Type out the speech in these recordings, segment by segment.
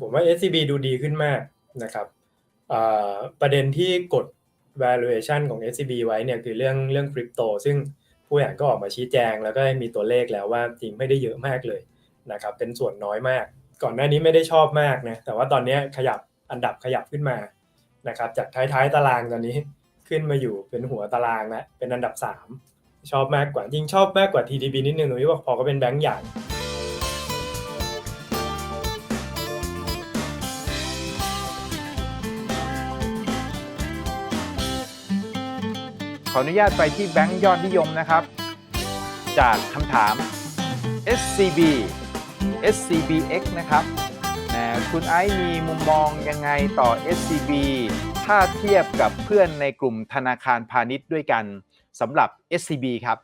ผมว่า SCB ดูดีขึ้นมากนะครับประเด็นที่กด valuation ของ SCB ไว้เนี่ยคือเรื่องเรื่องคริปโตซึ่งผู้บริหารก็ออกมาชี้แจง แล้วก็มีตัวเลขแล้วว่าจริงไม่ได้เยอะมากเลยนะครับเป็นส่วนน้อยมาก ก่อนหน้านี้ไม่ได้ชอบมากนะแต่ว่าตอนนี้ขยับอันดับขยับขึ้นมานะครับจากท้ายๆตารางตอนนี้ขึ้นมาอยู่เป็นหัวตารางแล้วเป็นอันดับ 3 ชอบมากกว่าจริงชอบมากกว่า TTB นิดนึงตรงที่ว่าพอก็เป็นแบงก์ใหญ่ ขออนุญาตไปที่แบงก์ยอดนิยมนะครับ จากคำถาม SCB SCBX นะครับนะคุณไอซ์มีมุมมองยังไงต่อ SCB ถ้าเทียบกับเพื่อนในกลุ่มธนาคารพาณิชย์ด้วยกันสำหรับ SCB ครับ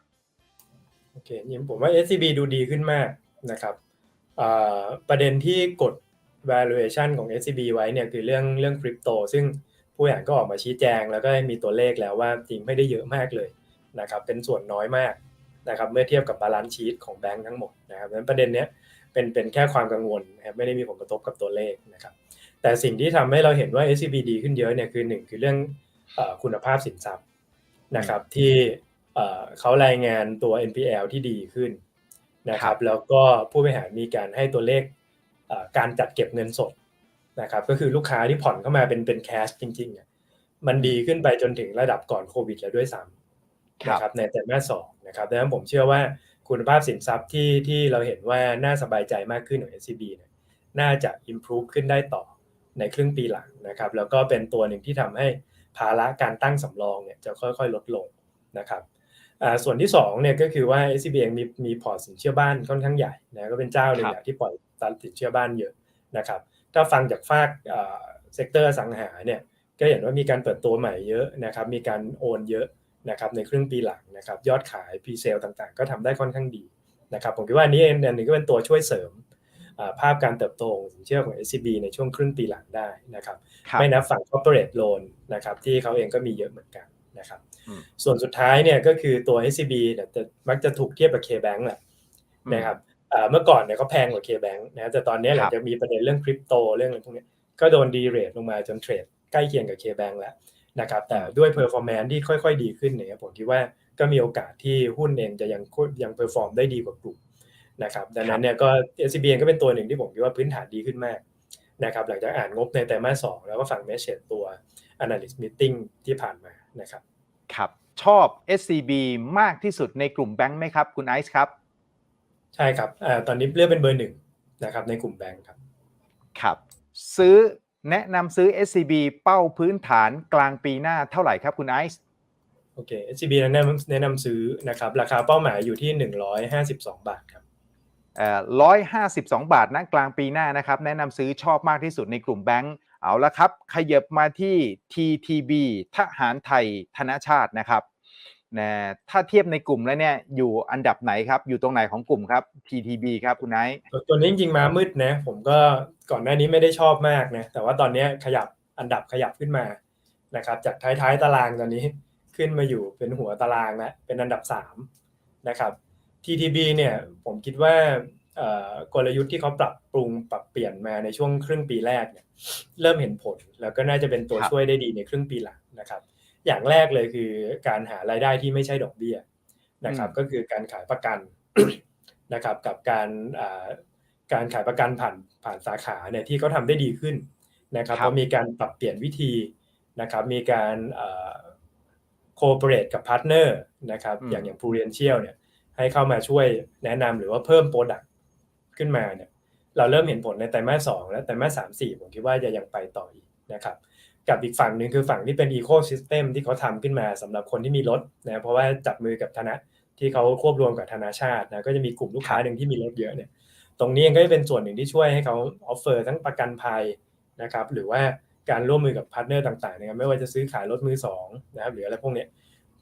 โอเคนี่ผมว่า SCB ดูดีขึ้นมากนะครับประเด็นที่กด valuation ของ SCB ไว้เนี่ยคือเรื่องเรื่องคริปโตซึ่ง ผู้บริหารก็ออกมาชี้แจง แล้วก็มีตัวเลขแล้วว่าจริงไม่ได้เยอะมากเลยนะครับเป็นส่วนน้อยมากนะครับเมื่อเทียบกับบาลานซ์ชีตของแบงก์ทั้งหมดนะครับดังนั้นประเด็นเนี้ยเป็นเป็นแค่ความกังวลนะครับไม่ได้มีผลกระทบกับตัวเลขนะครับแต่สิ่งที่ทำให้เราเห็นว่า SCB ดีขึ้นเยอะเนี่ยคือหนึ่งคือเรื่องคุณภาพสินทรัพย์นะครับที่เขารายงานตัว NPL ที่ดีขึ้นนะครับแล้วก็ผู้บริหารมีการให้ตัวเลขการจัดเก็บเงินสด นะครับก็คือลูกค้าที่ผ่อนเข้ามาเป็นเป็นแคชจริงๆมันดีขึ้นไปจนถึงระดับก่อนโควิดแล้วด้วยซ้ำนะครับในแต่แม่สองนะครับดังนั้นผมเชื่อว่าคุณภาพสินทรัพย์ที่ที่เราเห็นว่าน่าสบายใจมากขึ้นของ SCB เนี่ยน่าจะ improve ขึ้นได้ต่อในครึ่งปีหลังนะครับแล้วก็เป็นตัวหนึ่งที่ทำให้ภาระการตั้งสำรองเนี่ยจะค่อยๆ ลดลงนะครับส่วนที่2เนี่ยก็คือว่า SCB เองมีมีพอร์ตสินเชื่อบ้านค่อนข้างใหญ่นะก็เป็นเจ้าหนึ่งที่ปล่อยตันสินเชื่อบ้านเยอะนะครับ ถ้าฟังจากฝากเซกเตอร์สังหาเนี่ยก็เห็นว่ามีการเปิดตัวใหม่เยอะนะครับ มีการโอนเยอะนะครับในครึ่งปีหลังนะครับ ยอดขายพรีเซลต่างๆ ก็ทำได้ค่อนข้างดีนะครับ ผมคิดว่านี้เองอันนี้ก็เป็นตัวช่วยเสริมภาพการเติบโตของสินเชื่อของ SCB ในช่วงครึ่งปีหลังได้นะครับไม่นับฝั่ง corporate loan นะครับที่เขาเองก็มีเยอะเหมือนกันนะครับส่วนสุดท้ายเนี่ยก็คือตัว SCB เนี่ยจะมักจะถูกเทียบกับ K-Bank แหละนะครับ เมื่อก่อนเนี่ยเขาแพงกว่า K-Bank นะแต่ตอนนี้หลังจากมีประเด็นเรื่องคริปโตเรื่องอะไรพวกนี้ก็โดนดีเรทลงมาจนเทรดใกล้เคียงกับ K-Bank แล้วนะครับแต่ด้วย performance ที่ค่อยๆ ดีขึ้นเนี่ยผมคิดว่าก็มีโอกาสที่หุ้นเองจะยังยังเพอร์ฟอร์มได้ดีกว่ากลุ่มนะครับดังนั้นเนี่ยก็ SCB ก็เป็นตัวหนึ่งที่ผมคิดว่าพื้นฐานดีขึ้นมากนะครับหลังจากอ่านงบในไตรมาสสองแล้วก็ฟังเมสเชตตัว analyst meeting ที่ผ่านมานะครับครับชอบ SCB มากที่สุดในกลุ่มแบงค์ไหมครับ คุณไอซ์ครับ ใช่ครับอตอนนี้เลือกเป็นเบอร์หนึ่งนะครับในกลุ่มแบงค์ครับ ครับ ซื้อแนะนำซื้อ SCB เป้าพื้นฐานกลางปีหน้าเท่าไหร่ครับคุณไอซ์โอเค SCB แนะนำแนะนำซื้อนะครับราคาเป้าหมายอยู่ที่ 152 บาทครับร้อยห้าสิบสองบาทนะกลางปีหน้านะครับ แนะนำซื้อชอบมากที่สุดในกลุ่มแบงก์เอาละครับ ขยับมาที่ TTB ทหารไทยธนชาตินะครับ นะถ้าเทียบในกลุ่มแล้วเนี่ยอยู่อันดับไหนครับ อยู่ตรงไหนของกลุ่มครับ TTB ครับคุณไนท์ตัวนี้จริงๆมามืดนะ ผมก็ก่อนหน้านี้ไม่ได้ชอบมากนะแต่ว่าตอนนี้ขยับอันดับขยับขึ้นมานะครับจากท้ายๆตารางตอนนี้ขึ้นมาอยู่เป็นหัวตารางแล้วเป็นอันดับ3นะครับ TTB เนี่ยผมคิดว่ากลยุทธ์ที่เขาปรับปรุงปรับเปลี่ยนมาในช่วงครึ่งปีแรกเนี่ยเริ่มเห็นผล แล้วก็น่าจะเป็นตัวช่วยได้ดีในครึ่งปีหลังนะครับ อย่างแรกเลยคือการหารายได้ที่ไม่ใช่ดอกเบี้ยนะครับ ก็คือการขายประกันนะครับ กับการการขายประกันผ่านผ่านสาขาเนี่ยที่เขาทาได้ดีขึ้นนะครับเพราะมีการปรับเปลี่ยนวิธีนะครับ มีการโคเปเรตกับพาร์ทเนอร์นะครับ อย่างอย่าง Prudential เนี่ย ให้เข้ามาช่วยแนะนำหรือว่าเพิ่มโปรดักต์ขึ้นมาเนี่ย เราเริ่มเห็นผลในไตรมาสสองและไตรมาสสามสี่ผมคิดว่าจะยังไปต่ออีกนะครับ กับอีกฝั่งหนึ่งคือฝั่งที่เป็นอีโคซิสเต็มที่เขาทำขึ้นมาสำหรับคนที่มีรถนะเพราะว่าจับมือกับธนาที่เขาควบรวมกับธนาชาตินะก็จะมีกลุ่มลูกค้าหนึ่งที่มีรถเยอะเนี่ยตรงนี้เองก็จะเป็นส่วนหนึ่งที่ช่วยให้เขาออฟเฟอร์ทั้งประกันภัยนะครับหรือว่าการร่วมมือกับพาร์ทเนอร์ต่างๆนะครับไม่ว่าจะซื้อขายรถมือสองนะครับหรืออะไรพวกนี้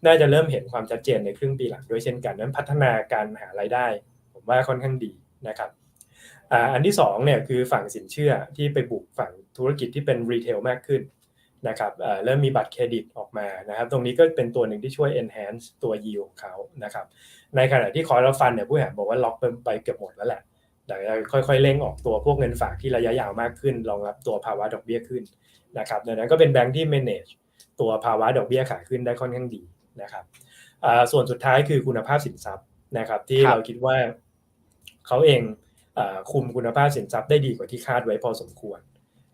น่าจะเริ่มเห็นความชัดเจนในครึ่งปีหลังด้วยเช่นกันนั้นพัฒนาการหารายได้ ผมว่าค่อนข้างดีนะครับอันที่2เนี่ยคือฝั่งสินเชื่อที่ไปบุกฝั่งธุรกิจที่เป็นรีเทลมากขึ้น นะครับเริ่มมีบัตรเครดิตออกมานะครับ ตรงนี้ก็เป็นตัวหนึ่งที่ช่วย enhance ตัว yield ของเขานะครับ ในขณะที่คอร์รัฟันเนี่ยผู้บริหารบอกว่าล็อกไปเกือบหมดแล้วแหละเดี๋ยวจะค่อยๆเร่งออกตัวพวกเงินฝากที่ระยะยาวมากขึ้นรองรับตัวภาวะดอกเบี้ยขึ้นนะครับดังนั้นก็เป็นแบงค์ที่ manage ตัวภาวะดอกเบี้ยขาขึ้นได้ค่อนข้างดีนะครับอ่าส่วนสุดท้ายคือคุณภาพสินทรัพย์นะครับที่ครับเราคิดว่าเขาเองอ่าคุมคุณภาพสินทรัพย์ได้ดีกว่าที่คาดไว้พอสมควร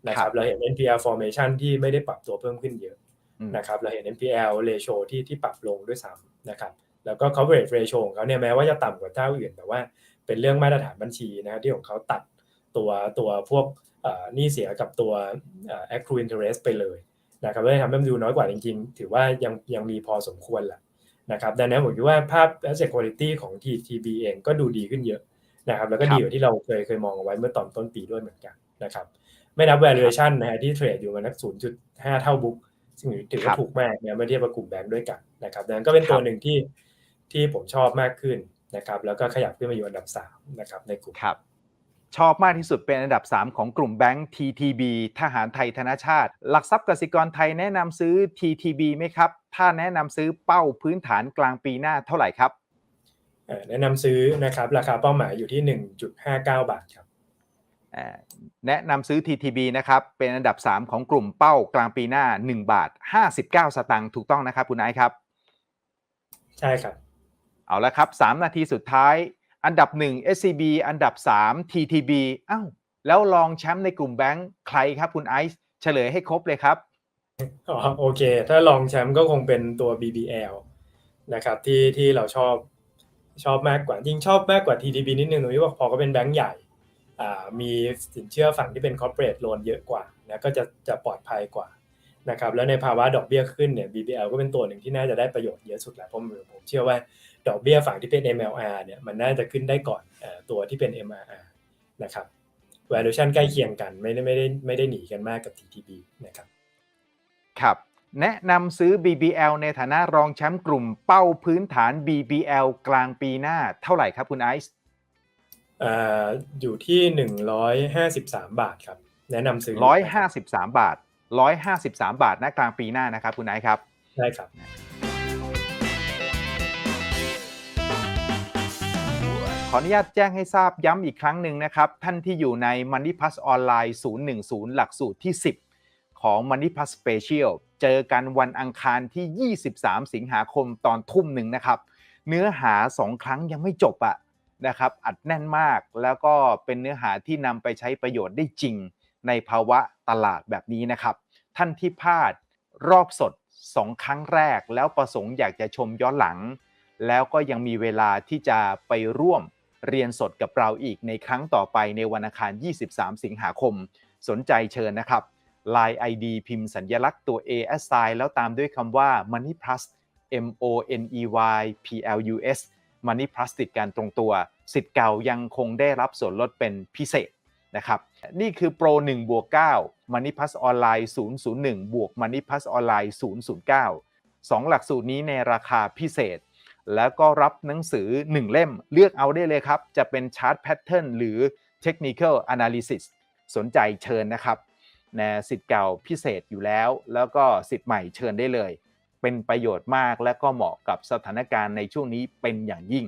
นะครับเราเห็น NPL formation ที่ไม่ได้ปรับตัวเพิ่มขึ้นเยอะอืมนะครับเราเห็น NPL ratio ที่ที่ปรับลงด้วยซ้ำนะครับแล้วก็ coverage ratio ของเขาเนี่ยแม้ว่าจะต่ำกว่าเจ้าอื่น แต่ว่าเป็นเรื่องมาตรฐานบัญชีนะครับที่ของเขาตัดตัวตัวพวกเอ่อหนี้เสียกับตัวเอ่อ accrued interest ไปเลยนะครับเลยทำให้มันดูน้อยกว่าจริงๆ ถือว่ายังยังมีพอสมควรแหละนะครับดังนั้นผมคิดว่าภาพ asset quality ของ TTB เองก็ดูดีขึ้นเยอะนะครับแล้วก็ครับดีกว่าที่เราเคยเคยมองเอาไว้เมื่อตอนต้นปีด้วยเหมือนกันนะครับ ไม่นับ valuation นะฮะที่เทรดอยู่มานัก0.5เท่าบุ๊กซึ่งถือครัว่าบถูกมากเนี่ยเมื่อเทียบกับกลุ่มแบงก์ด้วยกันนะครับดังนั้นก็เป็นครับตัวหนึ่งที่ที่ผมชอบมากขึ้นนะครับ แล้วก็ขยับขึ้นมาอยู่อันดับ3นะครับในกลุ่มครับชอบมากที่สุดเป็นอันดับ 3 ของกลุ่มแบงก์ TTB ทหารไทยธนชาติ หลักทรัพย์กสิกรไทยแนะนำซื้อ TTB ไหมครับ ถ้าแนะนำซื้อเป้าพื้นฐานกลางปีหน้าเท่าไหร่ครับเอ่อแนะนำซื้อนะครับ ราคาเป้าหมายอยู่ที่ 1.59 บาทครับอ่า แนะนำซื้อ TTB นะครับ เป็นอันดับ 3 ของกลุ่มเป้ากลางปีหน้า 1 บาท 59 สตางค์ถูกต้องนะครับคุณไอซ์ครับ ใช่ครับ เอาละครับ 3 นาทีสุดท้าย อันดับ 1 SCB อันดับ 3 TTB อ้าวแล้วรองแชมป์ในกลุ่มแบงค์ใครครับคุณไอซ์เฉลยให้ครบเลยครับอ๋อโอเค ถ้าลองแชมป์ก็คงเป็นตัว BBL นะครับที่ที่เราชอบชอบมากกว่าจริงชอบมากกว่า TTB นิดนึงตรงที่ว่าพอก็เป็นแบงก์ใหญ่อ่า มีสินเชื่อฝั่งที่เป็น corporate loan เยอะกว่านะก็จะจะปลอดภัยกว่านะครับแล้วในภาวะดอกเบี้ยขึ้นเนี่ย BBL ก็เป็นตัวหนึ่งที่น่าจะได้ประโยชน์เยอะสุดแหละเพราะผมผมเชื่อว่าดอกเบี้ยฝั่งที่เป็น MLR เนี่ยมันน่าจะขึ้นได้ก่อนตัวที่เป็น MRR นะครับ valuation ใกล้เคียงกันไม่ได้ไม่ได้ไม่ได้หนีกันมากกับ TTB นะครับครับแนะนำซื้อ BBL ในฐานะรองแชมป์กลุ่มเป้าพื้นฐาน BBL กลางปีหน้าเท่าไหร่ครับคุณไอซ์ อ่าอยู่ที่หนึ่งร้อยห้าสิบสามบาทครับ แนะนำซื้อ153บาท153บาทนะกลางปีหน้านะครับ คุณไอซ์ครับได้ครับขออนุญาตแจ้งให้ทราบย้ำอีกครั้งหนึ่งนะครับ ท่านที่อยู่ใน Money Plus ออนไลน์ 010 หลักสูตรที่ 10 ของ Money Plus Special เจอกันวันอังคารที่ 23 สิงหาคมตอนทุ่มหนึ่งนะครับ เนื้อหา 2 ครั้งยังไม่จบอะ นะครับอัดแน่นมากแล้วก็เป็นเนื้อหาที่นำไปใช้ประโยชน์ได้จริง ในภาวะตลาดแบบนี้นะครับ ท่านที่พลาดรอบสด 2 ครั้งแรก แล้วประสงค์อยากจะชมย้อนหลัง แล้วก็ยังมีเวลาที่จะไปร่วมเรียนสดกับเราอีกในครั้งต่อไปในวันอังคาร 23 สิงหาคม สนใจเชิญนะครับ Line ID พิมพ์สัญลักษณ์ตัว A S I แล้วตามด้วยคำว่า Money Plus M O N E Y P L U S Money Plus ติดกันตรงตัว สิทธิ์เก่ายังคงได้รับส่วนลดเป็นพิเศษนะครับนี่คือโปร1บวก9 Money Plus ออนไลน์001 บวก Money Plus ออนไลน์009 2 หลักสูตรนี้ในราคาพิเศษ แล้วก็รับหนังสือ 1 เล่มเลือกเอาได้เลยครับ จะเป็น Chart Pattern หรือ Technical Analysis สนใจเชิญนะครับนะสิทธิ์เก่าพิเศษอยู่แล้ว แล้วก็สิทธิ์ใหม่เชิญได้เลย เป็นประโยชน์มาก และก็เหมาะกับสถานการณ์ในช่วงนี้เป็นอย่างยิ่ง